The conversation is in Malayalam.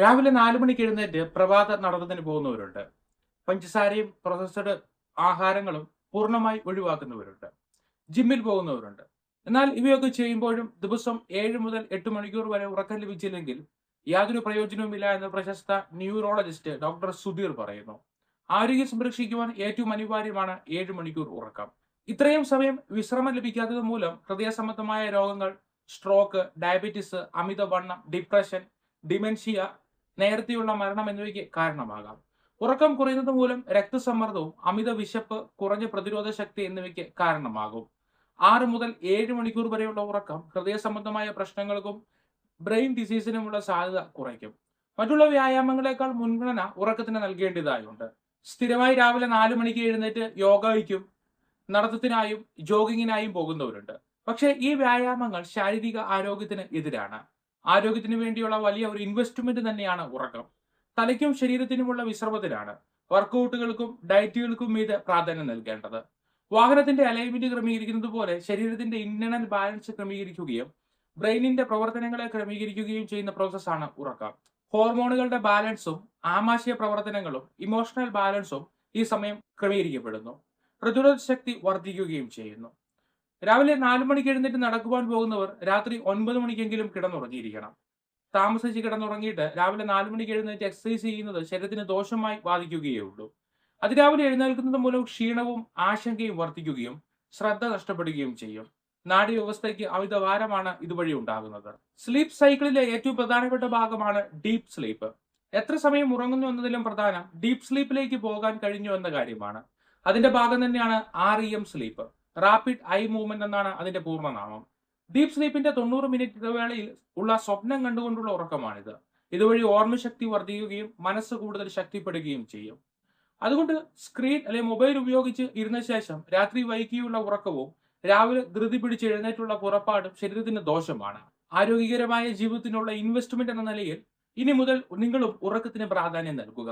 രാവിലെ നാല് മണിക്ക് എഴുന്നേറ്റ് പ്രഭാത നടത്തത്തിന് പോകുന്നവരുണ്ട്. പഞ്ചസാരയും പ്രോസസ്ഡ് ആഹാരങ്ങളും പൂർണമായി ഒഴിവാക്കുന്നവരുണ്ട്. ജിമ്മിൽ പോകുന്നവരുണ്ട്. എന്നാൽ ഇവയൊക്കെ ചെയ്യുമ്പോഴും ദിവസം ഏഴ് മുതൽ എട്ട് മണിക്കൂർ വരെ ഉറക്കം ലഭിച്ചില്ലെങ്കിൽ യാതൊരു പ്രയോജനവുമില്ല എന്ന് പ്രശസ്ത ന്യൂറോളജിസ്റ്റ് ഡോക്ടർ സുധീർ പറയുന്നു. ആരോഗ്യം സംരക്ഷിക്കുവാൻ ഏറ്റവും അനിവാര്യമാണ് ഏഴ് മണിക്കൂർ ഉറക്കം. ഇത്രയും സമയം വിശ്രമം ലഭിക്കാത്തത് മൂലം ഹൃദയ സംബന്ധമായ രോഗങ്ങൾ സ്ട്രോക്ക് ഡയബറ്റിസ് അമിതവണ്ണം ഡിപ്രഷൻ ഡിമെൻഷ്യ നേരത്തെയുള്ള മരണം എന്നിവയ്ക്ക് കാരണമാകാം. ഉറക്കം കുറയുന്നത് മൂലം രക്തസമ്മർദ്ദവും അമിത വിശപ്പ് കുറഞ്ഞ പ്രതിരോധ ശക്തി എന്നിവയ്ക്ക് കാരണമാകും. ആറ് മുതൽ ഏഴ് മണിക്കൂർ വരെയുള്ള ഉറക്കം ഹൃദയ സംബന്ധമായ പ്രശ്നങ്ങൾക്കും ബ്രെയിൻ ഡിസീസിനുമുള്ള സാധ്യത കുറയ്ക്കും. മറ്റുള്ള വ്യായാമങ്ങളെക്കാൾ മുൻഗണന ഉറക്കത്തിന് നൽകേണ്ടതായുണ്ട്. സ്ഥിരമായി രാവിലെ നാല് മണിക്ക് എഴുന്നേറ്റ് യോഗയ്ക്കും നടത്തത്തിനായും ജോഗിങ്ങിനായും പോകുന്നവരുണ്ട്. പക്ഷേ ഈ വ്യായാമങ്ങൾ ശാരീരിക ആരോഗ്യത്തിന് എതിരാണ്. ആരോഗ്യത്തിന് വേണ്ടിയുള്ള വലിയ ഒരു ഇൻവെസ്റ്റ്മെന്റ് തന്നെയാണ് ഉറക്കം. തലയ്ക്കും ശരീരത്തിനുമുള്ള വിശ്രമത്തിലാണ് വർക്കൗട്ടുകൾക്കും ഡയറ്റുകൾക്കും മീത് പ്രാധാന്യം നൽകേണ്ടത്. വാഹനത്തിന്റെ അലൈൻമെന്റ് ക്രമീകരിക്കുന്നത് പോലെ ശരീരത്തിന്റെ ഇന്റേണൽ ബാലൻസ് ക്രമീകരിക്കുകയും ബ്രെയിനിന്റെ പ്രവർത്തനങ്ങളെ ക്രമീകരിക്കുകയും ചെയ്യുന്ന പ്രോസസ്സാണ് ഉറക്കം. ഹോർമോണുകളുടെ ബാലൻസും ആമാശയ പ്രവർത്തനങ്ങളും ഇമോഷണൽ ബാലൻസും ഈ സമയം ക്രമീകരിക്കപ്പെടുന്നു. പ്രതിരോധ ശക്തി വർദ്ധിക്കുകയും ചെയ്യുന്നു. രാവിലെ നാലു മണിക്ക് എഴുന്നേറ്റ് നടക്കുവാൻ പോകുന്നവർ രാത്രി ഒൻപത് മണിക്കെങ്കിലും കിടന്നുറങ്ങിയിരിക്കണം. താമസിച്ച് കിടന്നുറങ്ങിയിട്ട് രാവിലെ നാലു മണിക്ക് എഴുന്നേറ്റ് എക്സസൈസ് ചെയ്യുന്നത് ശരീരത്തിന് ദോഷമായി ബാധിക്കുകയേ ഉള്ളൂ അതിരാവിലെ എഴുന്നേൽക്കുന്നത് മൂലം ക്ഷീണവും ആശങ്കയും വർദ്ധിക്കുകയും ശ്രദ്ധ നഷ്ടപ്പെടുകയും ചെയ്യും. നാഡീവ്യവസ്ഥയ്ക്ക് അമിത ഭാരമാണ് ഇതുവഴി ഉണ്ടാകുന്നത്. സ്ലീപ്പ് സൈക്കിളിലെ ഏറ്റവും പ്രധാനപ്പെട്ട ഭാഗമാണ് ഡീപ്പ് സ്ലീപ്പ്. എത്ര സമയം ഉറങ്ങുന്നു എന്നതിലും പ്രധാനം ഡീപ്പ് സ്ലീപ്പിലേക്ക് പോകാൻ കഴിഞ്ഞു എന്ന കാര്യമാണ്. അതിന്റെ ഭാഗം തന്നെയാണ് R E M sleep. Rapid eye movement എന്നാണ് അതിന്റെ പൂർണനാമം. ഡീപ് സ്ലീപ്പിന്റെ തൊണ്ണൂറ് മിനിറ്റ് ഇടവേളയിൽ ഉള്ള സ്വപ്നം കണ്ടുകൊണ്ടുള്ള ഉറക്കമാണിത്. ഇതുവഴി ഓർമ്മശക്തി വർദ്ധിക്കുകയും മനസ്സ് കൂടുതൽ ശക്തിപ്പെടുകയും ചെയ്യും. അതുകൊണ്ട് സ്ക്രീൻ അല്ലെങ്കിൽ മൊബൈൽ ഉപയോഗിച്ച് ഇരുന്ന ശേഷം രാത്രി വൈകിയുള്ള ഉറക്കവും രാവിലെ ധൃതി പിടിച്ച് എഴുന്നേറ്റുള്ള പുറപ്പാടും ശരീരത്തിന് ദോഷമാണ്. ആരോഗ്യകരമായ ജീവിതത്തിനുള്ള ഇൻവെസ്റ്റ്മെന്റ് എന്ന നിലയിൽ ഇനി മുതൽ നിങ്ങളും ഉറക്കത്തിന് പ്രാധാന്യം നൽകുക.